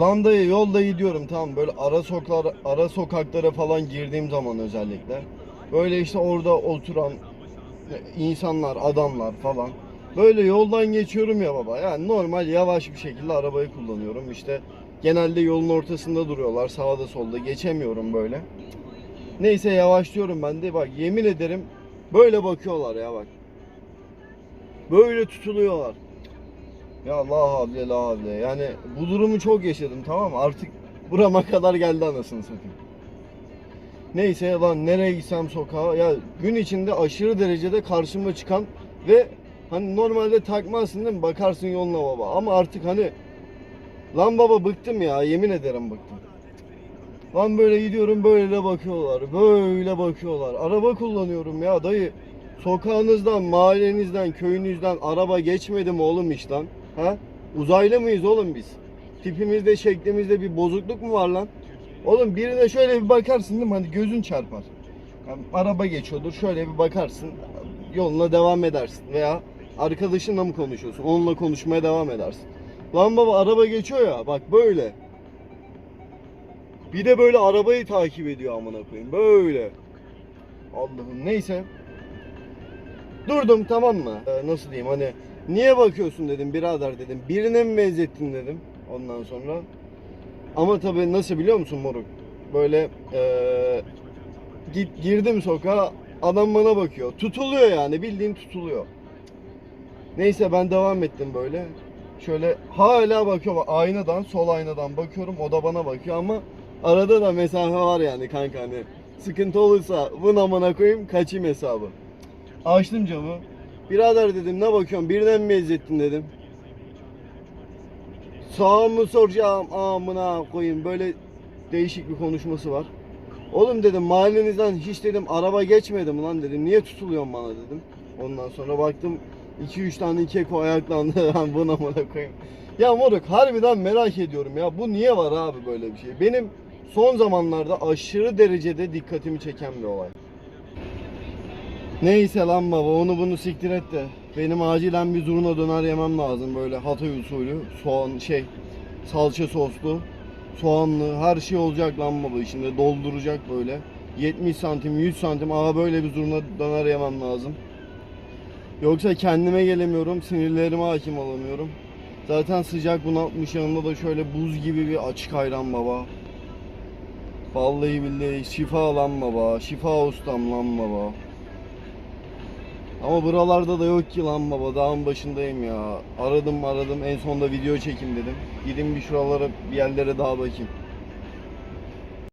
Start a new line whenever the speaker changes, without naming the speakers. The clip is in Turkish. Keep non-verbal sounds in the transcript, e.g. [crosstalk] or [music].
Lan dayı yolda gidiyorum tamam böyle ara sokaklara, ara sokaklara falan girdiğim zaman özellikle. Böyle işte orada oturan insanlar, adamlar falan. Böyle yoldan geçiyorum ya baba. Yani normal yavaş bir şekilde arabayı kullanıyorum. İşte genelde yolun ortasında duruyorlar. Sağda solda geçemiyorum böyle. Neyse yavaşlıyorum ben de bak yemin ederim böyle bakıyorlar ya bak. Böyle tutuluyorlar. Ya la havle la havle. Yani bu durumu çok yaşadım tamam mı? Artık burama kadar geldi anasını satayım. Neyse lan nereye gitsem sokağa ya gün içinde aşırı derecede karşıma çıkan ve hani normalde takmazsın değil mi? Bakarsın yoluna baba ama artık hani lan baba bıktım ya yemin ederim bıktım. Lan böyle gidiyorum böyle bakıyorlar böyle bakıyorlar. Araba kullanıyorum ya dayı. Sokağınızdan, mahallenizden, köyünüzden araba geçmedi mi oğlum iş lan? Ha? Uzaylı mıyız oğlum biz? Tipimizde, şeklimizde bir bozukluk mu var lan? Oğlum birine şöyle bir bakarsın değil mi? Hani gözün çarpar. Yani araba geçiyordur şöyle bir bakarsın. Yoluna devam edersin. Veya arkadaşınla mı konuşuyorsun? Onunla konuşmaya devam edersin. Lan baba araba geçiyor ya bak böyle. Bir de böyle arabayı takip ediyor amına koyayım. Böyle. Allah'ım neyse. Durdum tamam mı? Ee, nasıl diyeyim hani niye bakıyorsun dedim birader dedim. Birine mi benzettin dedim ondan sonra. Ama tabii nasıl biliyor musun moruk? Böyle eee git girdim sokağa adam bana bakıyor. Tutuluyor yani bildiğin tutuluyor. Neyse ben devam ettim böyle. Şöyle hala bakıyor bak, aynadan sol aynadan bakıyorum o da bana bakıyor ama arada da mesafe var yani kanka hani sıkıntı olursa bu amına koyayım kaçayım hesabı. Açtım camı. Birader dedim ne bakıyorsun birine mi benzettin dedim. Sağ mı soracağım amına koyayım böyle değişik bir konuşması var. Oğlum dedim mahallenizden hiç dedim araba geçmedi mi lan dedim. Niye tutuluyorsun bana dedim. Ondan sonra baktım 2-3 tane keko ayaklandı. [laughs] Ben buna amına koyayım. Ya moruk harbiden merak ediyorum ya. Bu niye var abi böyle bir şey? Benim son zamanlarda aşırı derecede dikkatimi çeken bir olay. Neyse lan baba onu bunu siktir et de. Benim acilen bir zurna döner yemem lazım böyle Hatay usulü soğan şey salça soslu soğanlı her şey olacak lan baba içinde dolduracak böyle. 70 santim 100 santim aha böyle bir zurna döner yemem lazım. Yoksa kendime gelemiyorum sinirlerime hakim olamıyorum. Zaten sıcak bunaltmış yanında da şöyle buz gibi bir açık ayran baba. Vallahi billahi şifa lan baba şifa ustam lan baba ama buralarda da yok ki lan baba dağın başındayım ya. Aradım aradım en sonunda video çekim dedim. Gidin bir şuralara bir yerlere daha bakayım.